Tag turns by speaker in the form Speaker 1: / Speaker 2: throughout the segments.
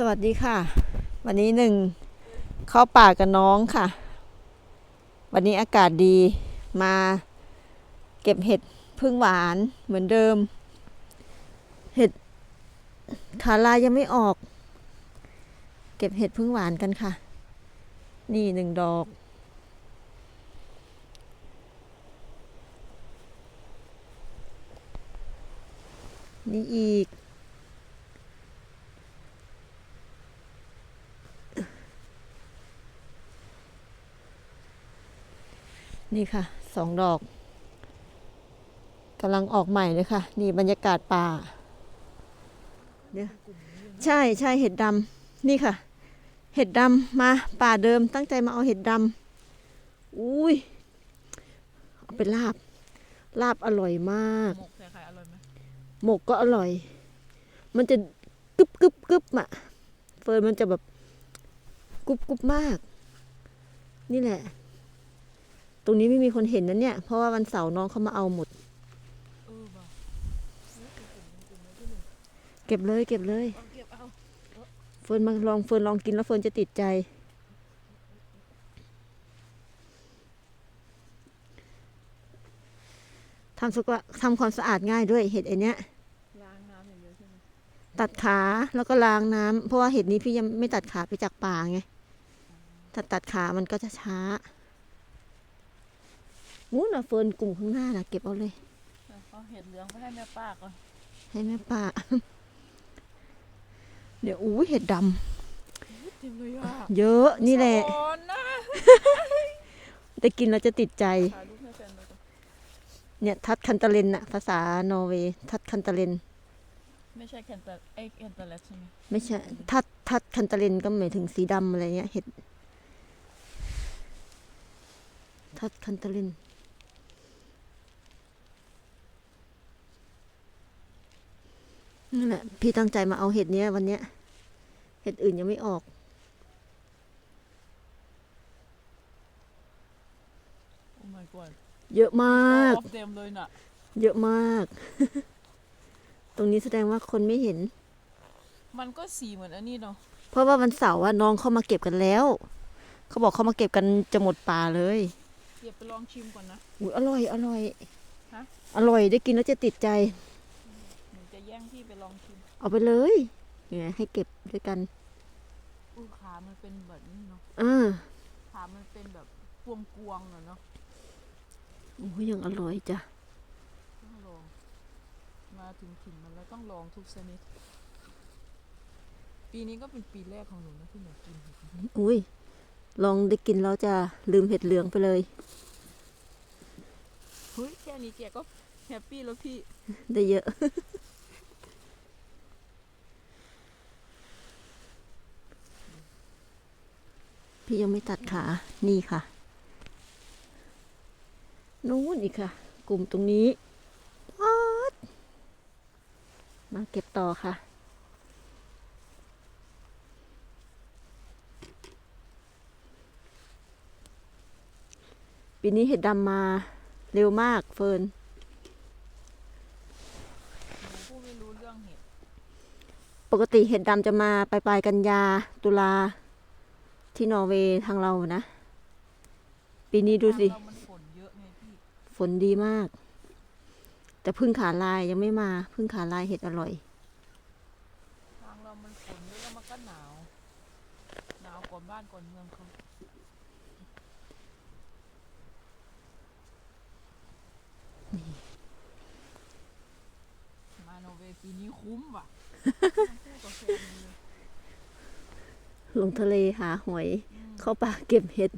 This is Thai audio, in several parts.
Speaker 1: สวัสดีค่ะ วันนี้หนึ่งเข้าป่ากับน้องค่ะ วันนี้อากาศดีมาเก็บเห็ดพึ่งหวานเหมือนเดิม เห็ดขาลายยังไม่ออก เก็บเห็ดพึ่งหวานกันค่ะ นี่หนึ่งดอก นี่อีก นี่ค่ะสองดอกกำลังออกใหม่เลยค่ะ นี่บรรยากาศป่าเดี๋ยวใช่ใช่เห็ดดำนี่ค่ะ เห็ดดำมาป่าเดิมตั้งใจมาเอาเห็ดดำอุ้ยเอาไปลาบ ลาบอร่อยมาก
Speaker 2: หมกใส่ไข่อร่อยไหม
Speaker 1: หมกก็อร่อย มันจะกึบกึบกึบอะเฟิร์นมันจะแบบกรุบกรุบมาก นี่แหละต รงนี้ไม่มีคนเห็นนะเนี่ย เพราะว่าวันเสาร์น้องเขามาเอาหมด
Speaker 2: เก็
Speaker 1: บเลยเก็บเลย
Speaker 2: เฟิ
Speaker 1: ร์นมาลองเฟิร์นลองกินแล้วเฟิร์นจะติดใจ ทำสุกทำความสะอาดง่ายด้วยเห็ดไอเนี้ย
Speaker 2: ล้างน้ำอย่างเดียวใช่ไหม
Speaker 1: ตัดขาแล้วก็ล้างน้ำเพราะว่าเห็ดนี้พี่ยังไม่ตัดขาไปจากป่าไงถ้าตัดขามันก็จะช้า นู้นนะเฟิร์นกลุ่มข้างหน้านะเก็บเอาเลย
Speaker 2: เอาเห็ดเหลืองไปให้แม่ป้าก่อน
Speaker 1: ให้แม่ป่าเดี๋ยวอู้เห็ดด
Speaker 2: เต็มเลยอะำ
Speaker 1: เยอะนี่แหละ
Speaker 2: สอนนะ
Speaker 1: ได้กินแล้วจะติดใจ
Speaker 2: ถ่ายรูปให้แฟนดูก่อน
Speaker 1: เนี่ยทัดคันตะเลนน่ะ ภาษานอร์เวย์ทัดคันตะเลน
Speaker 2: ไม่ใช่แคนเตอร์ไอแคนเตอร์เลสใช่ไหม
Speaker 1: ไม่ใช่ทัดทัดคันตะเลนก็หมายถึงสีดำอะไรเงี้ยเห็ดทัดคันตะเลน นั่นแหละพี่ตั้งใจมาเอาเห็ดเนี้ยวันเนี้ย เห็ดอื่นยังไม่ออก
Speaker 2: โอ้ my god
Speaker 1: เยอะมาก
Speaker 2: ออฟเต็มเลยน่ะ
Speaker 1: เยอะมาก ตรงนี้แสดงว่าคนไม่เห็น
Speaker 2: มันก็สีเหมือนอันนี้เนาะ
Speaker 1: เพราะว่าวันเสาร์อะน้องเขามาเก็บกันแล้ว เขาบอกเขามาเก็บกันจะหมดป่าเลย
Speaker 2: เดี๋ยวไปลองชิมก่อนนะ
Speaker 1: อุ้ยอร่อย อร่อย
Speaker 2: ฮะ
Speaker 1: อร่อยได้กินแล้วจะติดใจ
Speaker 2: หนูจะแย่ งพี่ไปลองชิม
Speaker 1: เอาไปเลยเนี่ยให้เก็บด้วยกัน
Speaker 2: อู้ขามันเป็นแบบนี้เนาะ
Speaker 1: อ่า
Speaker 2: ขามันเป็นแบบกวงๆอะเนาะ
Speaker 1: โอ้ยยังอร่อยจ้ะ
Speaker 2: ต้องลอง มาถึงถิ่นมันแล้วต้องลองทุกชนิด ปีนี้ก็เป็นปีแรกของหนูนะที่หนูกินเห็ด
Speaker 1: อุ้ยลองได้กินแล้วจะลืมเห็ดเหลืองไปเลย
Speaker 2: เฮ้ยแค่นี้แกก็แฮปปี้แล้วพี่
Speaker 1: ได้เยอะ พี่ยังไม่ตัดขา นี่ค่ะ นู้นอีกค่ะ กลุ่มตรงนี้อ๊อดมาเก็บต่อค่ะ ปีนี้เห็ดดำมาเร็วมากเฟิร์น
Speaker 2: หนูพูดไม่รู้เรื่องเห็ด
Speaker 1: ปกติเห็ดดำจะมาปลายปลายๆกันยาตุลา ที่นอร์เวย์ทางเรานะ ปีนี้ดูสิ
Speaker 2: ทางเรามันฝนเยอะไงพี่
Speaker 1: ฝนดีมาก แต่พึ่งขาลายยังไม่มา พึ่งขาลายเห็ดอร่อย
Speaker 2: ทางเรามันฝนเยอะแล้วมันก็หนาว หนาวกว่าบ้านก่อนเมืองเขามาโนเวย์ปีนี้คุ้มว่ะพูดกับแฟนเลย
Speaker 1: ลงทะเลหาหอย
Speaker 2: อืม
Speaker 1: เข้าป่าเก็บเห็ด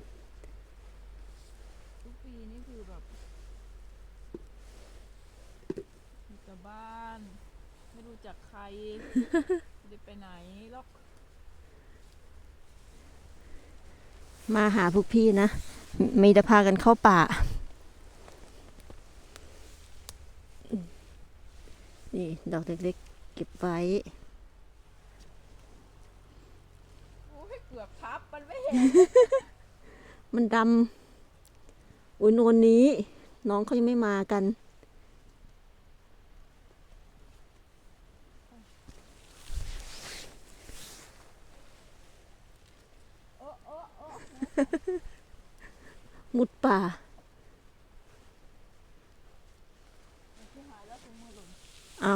Speaker 2: ทุกปีนี่คือแบบอยู่แต่บ้าน ไม่รู้จักใคร ไม่ได้ไปไหนหรอก
Speaker 1: มาหาพวกพี่นะ มีแต่พากันเข้าป่า นี่ ดอกเล็กๆ เก็บไว้
Speaker 2: มันไม่เห็น
Speaker 1: มันดำอุ้ยนวนนี้ น้องเขายังไม่มากันมุดป่าเอา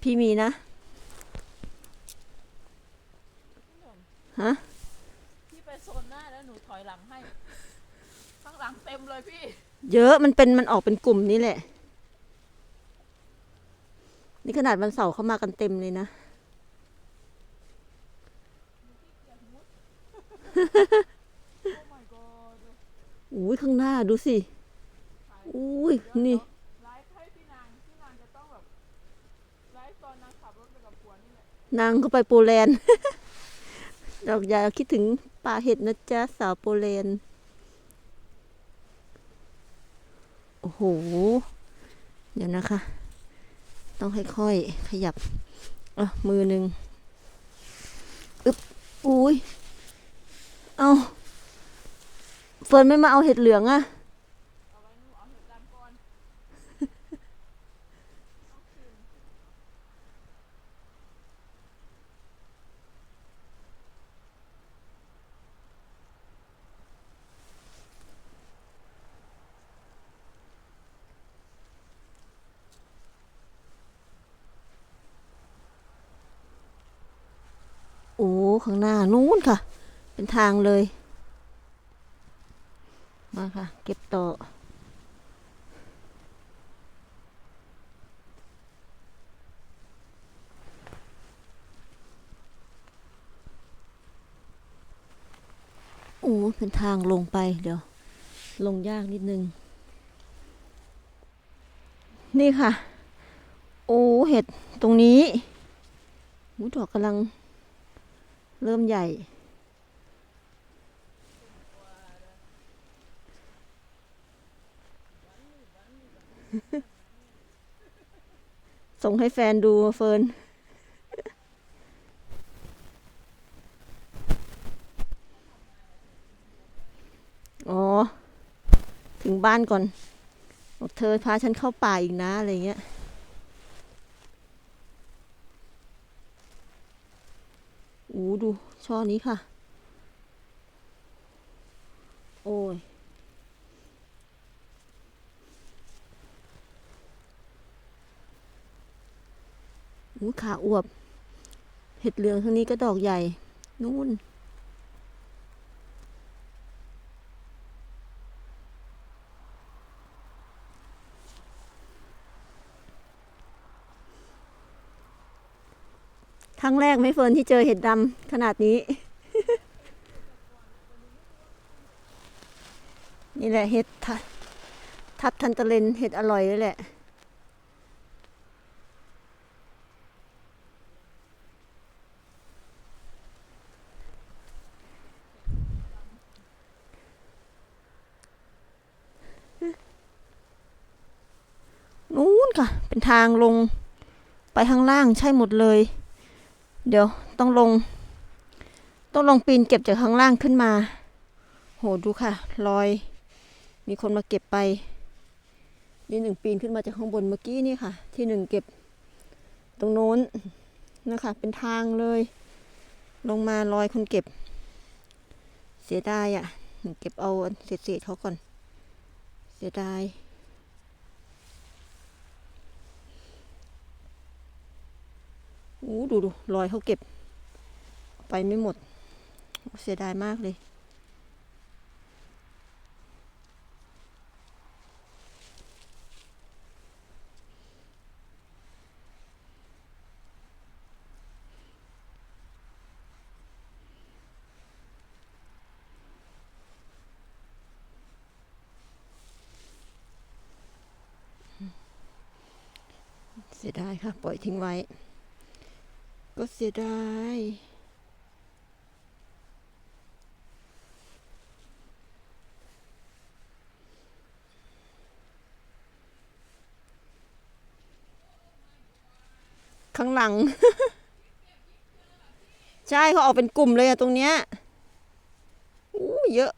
Speaker 1: พี่มีนะ ฮะ
Speaker 2: ถอยหลังให้ ข้างหลังเต็มเลยพี่
Speaker 1: เยอะมันเป็นมันออกเป็นกลุ่มนี่แหละ นี่ขนาดวันเสาร์เข้ามากันเต็มเลยนะ
Speaker 2: โอ้ my god
Speaker 1: อุ้ยข้างหน้าดูสิ อุ้ยนี่
Speaker 2: ไลฟ์ให้พี่นางพี่นางจะต้องแบบไลฟ์ตอนนางขับรถไปกับผัวนี่แหละ
Speaker 1: นางก็ไปโปแลนด์เราอย่าคิดถึง ป่าเห็ดนะจ๊ะ สาวโปเลน โอ้โห เดี๋ยวนะคะ ต้องค่อยๆ ขยับอะมือหนึ่งอึบอุ้ย เอาเฟิร์นไม่มาเอาเห็ดเหลืองอะ
Speaker 2: เอาไว้นู่นเอาเห็ดดำก่อน
Speaker 1: โอ้ ข้างหน้านู้นค่ะ เป็นทางเลย มาค่ะ เก็บต่อ โอ้เป็นทางลงไปเดี๋ยว ลงยากนิดนึง นี่ค่ะ โอ้เห็ดตรงนี้หูดอกกำลัง เริ่มใหญ่ ส่งให้แฟนดูเฟิร์นอ๋อ ถึงบ้านก่อนบอกเธอพาฉันเข้าป่าอีกนะ อะไรเงี้ย อู้ดู ช่อนี้ค่ะ โอ้ยขาอวบ เห็ดเหลืองทางนี้ก็ดอกใหญ่ นู่น รั้งแรกไม่เฟิร์นที่เจอเห็ดดำขนาดนี้ นี่แหละเห็ดทับทับทันตะเลนเห็ดอร่อยเลยแหละนู้นค่ะ เป็นทางลงไปข้างล่างใช่หมดเลย เดี๋ยวต้องลง ต้องลงปีนเก็บจากข้างล่างขึ้นมา โหดูค่ะรอย มีคนมาเก็บไป นี่หนึ่งปีนขึ้นมาจากข้างบนเมื่อกี้นี่ค่ะ ที่หนึ่งเก็บตรงโน้นนะคะ เป็นทางเลย ลงมารอยคนเก็บ เสียดายอะ่ะ เก็บเอาเศษๆเขาก่อน เสียดาย อ้ดูดูรอยเขาเก็บ ไปไม่หมด เสียดายมากเลยเสียดายค่ะ ปล่อยทิ้งไว้ ก็เสียดายข้างหลัง ใช่เขาออกเป็นกลุ่มเลยอะตรงเนี้ยอู้เยอะ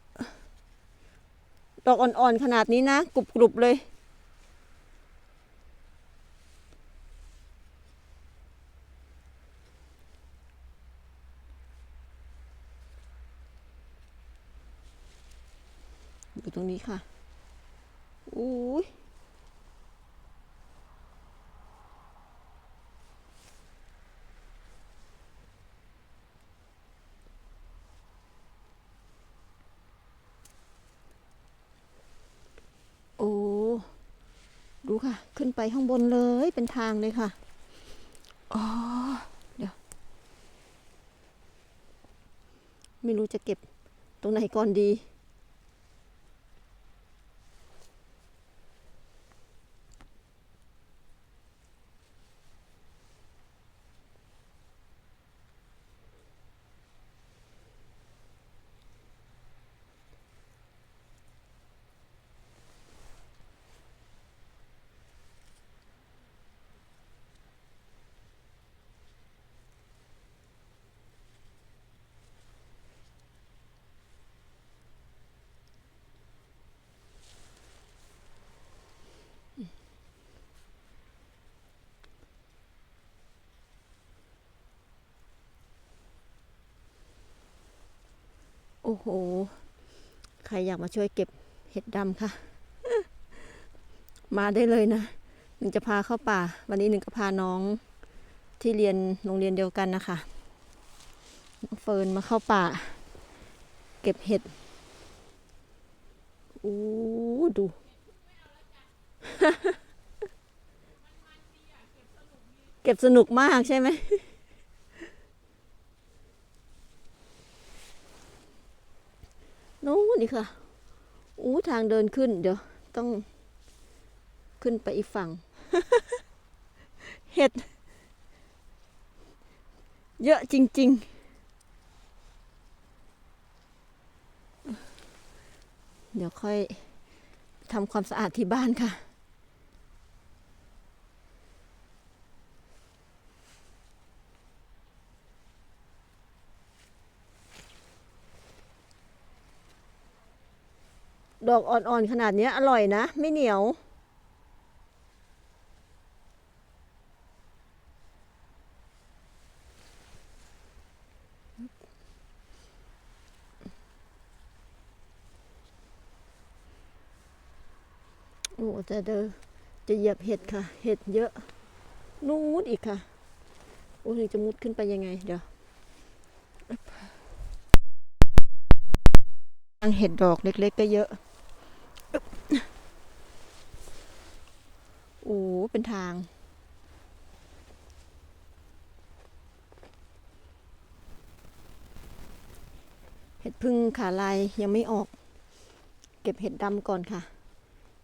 Speaker 1: ดอกอ่อนๆขนาดนี้นะกรุบๆเลย รงนี้ค่ะอุ้ยโอ้ ดูค่ะ ขึ้นไปข้างบนเลย เป็นทางเลยค่ะ อ๋อ เดี๋ยว ไม่รู้จะเก็บตรงไหนก่อนดี โอ้โห ใครอยากมาช่วยเก็บเห็ดดำค่ะ มาได้เลยนะ หนึ่งจะพาเข้าป่า วันนี้หนึ่งก็พาน้องที่เรียนโรงเรียนเดียวกันนะคะน้องเฟิร์นมาเข้าป่า เก็บเห็ดอู้ดู เก็บสนุกมากใช่ไหม นี่ค่ะ อู้ทางเดินขึ้น เดี๋ยว ต้องขึ้นไปอีกฝั่ง เห็ด เยอะจริง ๆเดี๋ยวค่อยทำความสะอาดที่บ้านค่ะ ดอกอ่อนๆขนาดเนี้ยอร่อยนะ ไม่เหนียว โอ้จะเดอจะเหยียบเห็ดค่ะ เห็ดเยอะ นู้นอีกค่ะ โอ้ยจะมุดขึ้นไปยังไง เดี๋ยวทางเห็ดดอกเล็กๆก็เยอะ โอ้เป็นทาง เห็ดพึ่งขาลายยังไม่ออก เก็บเห็ดดำก่อนค่ะ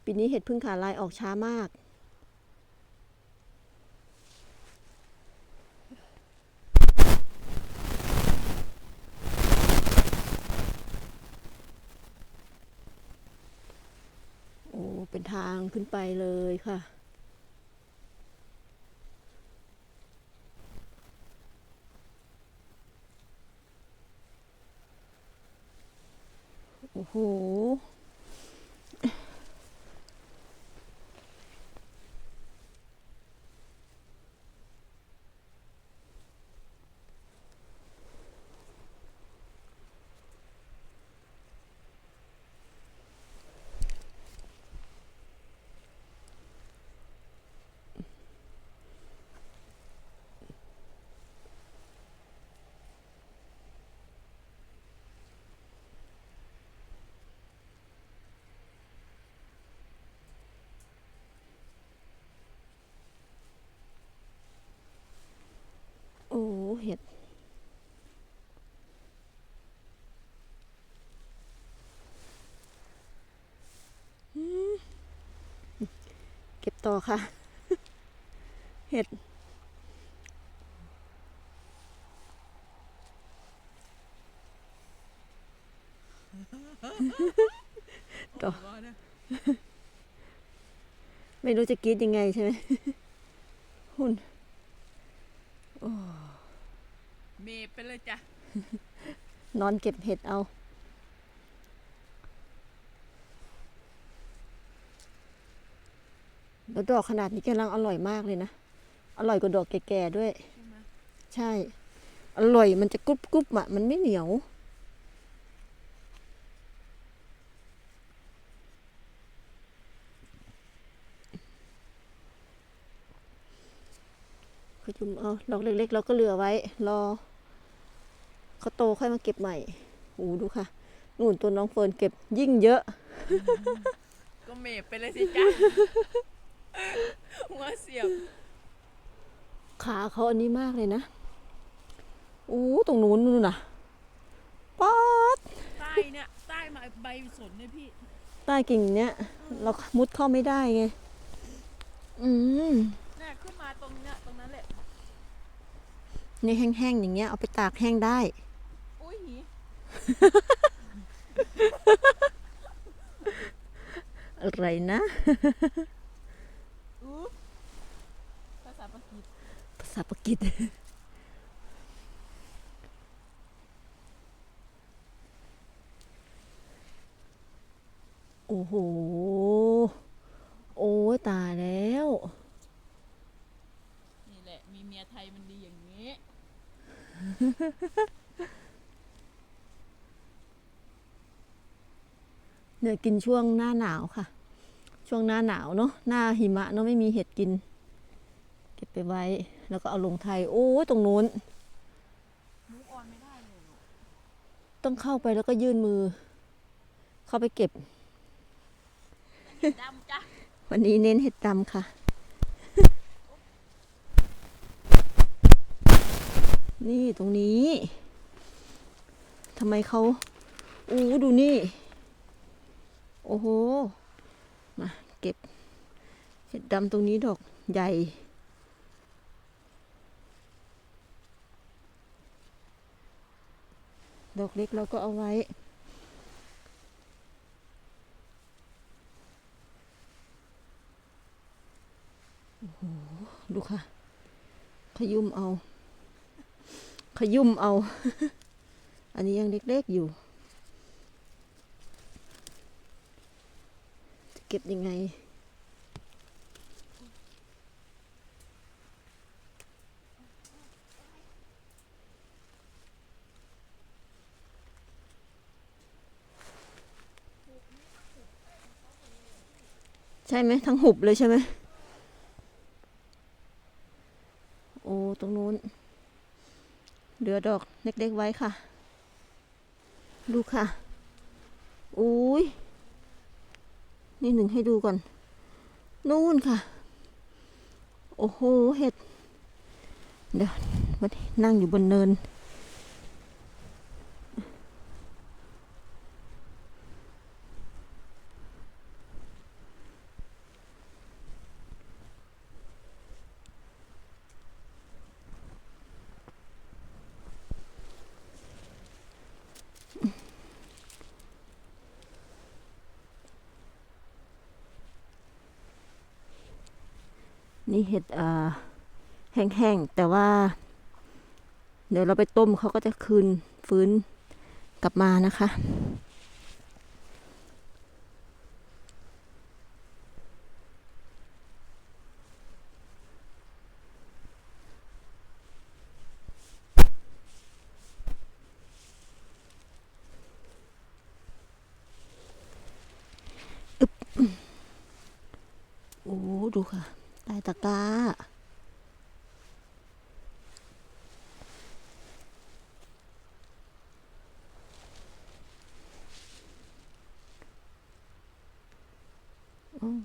Speaker 1: ปีนี้เห็ดพึ่งขาลายออกช้ามาก โอ้เป็นทางขึ้นไปเลยค่ะ โอ้โห โอ้ เห็ด อืม เก็บต่อค่ะ เห็ดต่อ
Speaker 2: ว่านะ
Speaker 1: ไม่รู้จะกรีดยังไงใช่ไหมหุ่น
Speaker 2: เมย์ไปเลยจ้ะ
Speaker 1: นอนเก็บเห็ดเอา แล้วดอกขนาดนี้กำลังอร่อยมากเลยนะ อร่อยกว่าดอกแก่ๆด้วย
Speaker 2: ใช่
Speaker 1: อร่อยมันจะกรุบกรุบอะ มันไม่เหนียวขจุมเอาดอกเล็กๆ เราก็เหลือไว้ รอเขาโตค่อยมาเก็บใหม่โอ้ดูค่ะ นู่นตัวน้องเฟิร์นเก็บยิ่งเยอะ
Speaker 2: ก็เมบไปเลยสิจ้า หัวเสียบ
Speaker 1: ขาเขาอันนี้มากเลยนะอู้ตรงนู้นนู่นน่ะป๊อด
Speaker 2: ใต้เนี่ยใต้มาใบสนเนี่ยพี่
Speaker 1: ใต้กิ่งเนี้ยเรามุดเข้าไม่ได้ไง อืม
Speaker 2: เนี่ยขึ้นมาตรงเนี้ยตรงนั้นแหละ
Speaker 1: นี่แห้งๆอย่างเงี้ยเอาไปตากแห้งได้
Speaker 2: อุ้ยหี
Speaker 1: อะไรนะ
Speaker 2: อู้ภาษาปากีส
Speaker 1: ภาษาปากีสโอ้โห โอ้ยตายแล้ว
Speaker 2: นี่แหละ มีเมียไทยมันดีอย่างนี้
Speaker 1: เนี่ยกินช่วงหน้าหนาวค่ะ ช่วงหน้าหนาวเนาะ หน้าหิมะเนาะไม่มีเห็ดกิน เก็บไปไว้ แล้วก็เอาลงไทย โอ้ยตรงนู้น
Speaker 2: มุกออนไม่ได้เลยเหรอ
Speaker 1: ต้องเข้าไปแล้วก็ยื่นมือ เข้าไปเก็บ
Speaker 2: ดำจ้ะ
Speaker 1: วันนี้เน้นเห็ดดำค่ะ นี่ตรงนี้ทำไมเขาอู้ดูนี่ โอ้โห มาเก็บ เห็ดดำตรงนี้ดอกใหญ่ ดอกเล็กเราก็เอาไว้ โอ้โห ดูค่ะ ขยุ่มเอา ขยุ่มเอา อันนี้ยังเล็กๆอยู่ จะเก็บยังไง ใช่ไหมทั้งหุบเลยใช่ไหมโอ้ตรงนู้นเหลือดอกเล็กๆไว้ค่ะ ดูค่ะอุ้ยนี่หนึ่งให้ดูก่อน นู่นค่ะ โอ้โหเห็ด เดี๋ยววันนี้นั่งอยู่บนเนิน นี้เห็ดอ่าแห้งๆ แต่ว่า เดี๋ยวเราไปต้มเขาก็จะคืนฟื้นกลับมานะคะ อึบโอ้ ดูค่ะ ใต้ตะกร้า อืม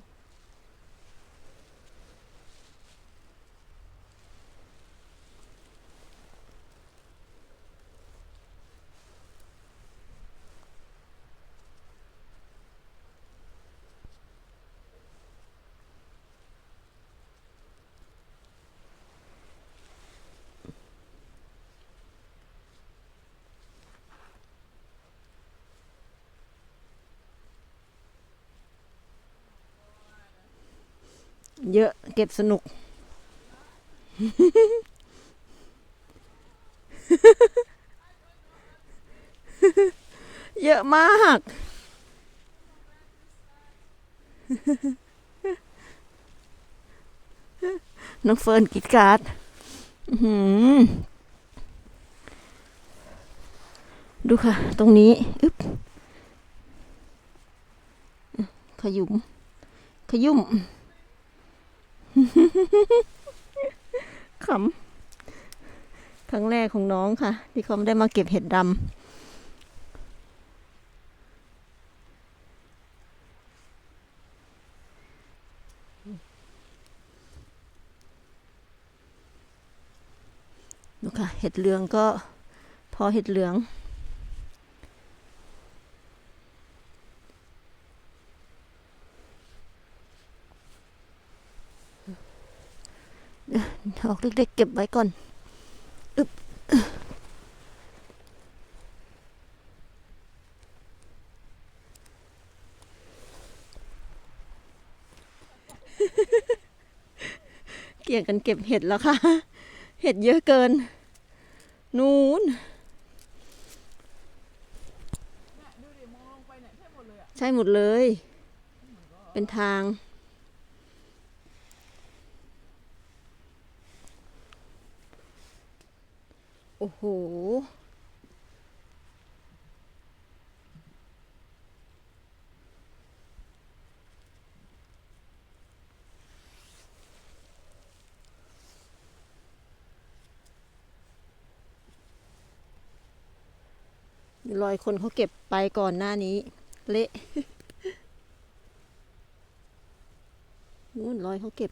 Speaker 1: เก็บสนุก เยอะมาก น้องเฟิร์นกรีดกราดดูค่ะ ตรงนี้ อึ๊บ ขยุม ขยุ่ม ขำครั้งแรกของน้องค่ะ ที่เขาได้มาเก็บเห็ดดำดูค่ะ เห็ดเหลืองก็พอเห็ดเหลือง ดอกเล็กๆเก็บไว้ก่อนอึบเกี่ยงกันเก็บเห็ดแล้วค่ะ เห็ดเยอะเกิน นู้น
Speaker 2: เนี่ยดูดิมองลงไปเนี่ยใช่หมดเลยอะ
Speaker 1: ใช่หมดเลย เป็นทาง อ้โห รอยคนเขาเก็บไปก่อนหน้านี้ เละ นู่นรอยเขาเก็บ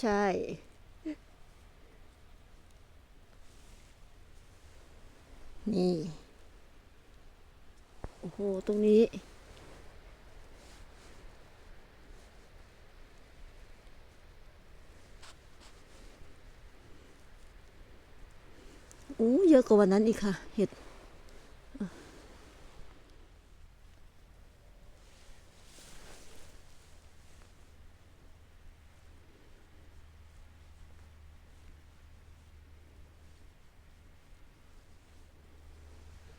Speaker 1: ใช่ นี่ โอ้โห ตรงนี้ โอ้ เยอะกว่าวันนั้นอีกค่ะ เห็ดอะ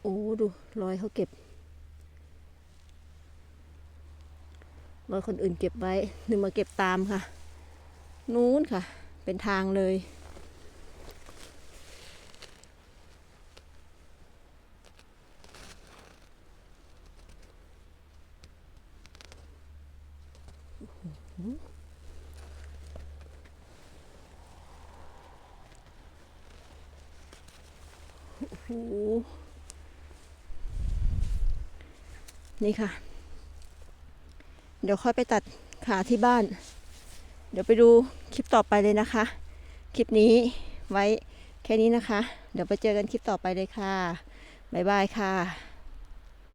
Speaker 1: โอ้ ดู รอยเขาเก็บรอยคนอื่นเก็บไว้หนึ่งมาเก็บตามค่ะ นู้นค่ะ เป็นทางเลย โอ้โห นี่ค่ะ เดี๋ยวค่อยไปตัดขาที่บ้าน เดี๋ยวไปดูคลิปต่อไปเลยนะคะ คลิปนี้ไว้แค่นี้นะคะ เดี๋ยวไปเจอกันคลิปต่อไปเลยค่ะ บ๊ายบายค่ะ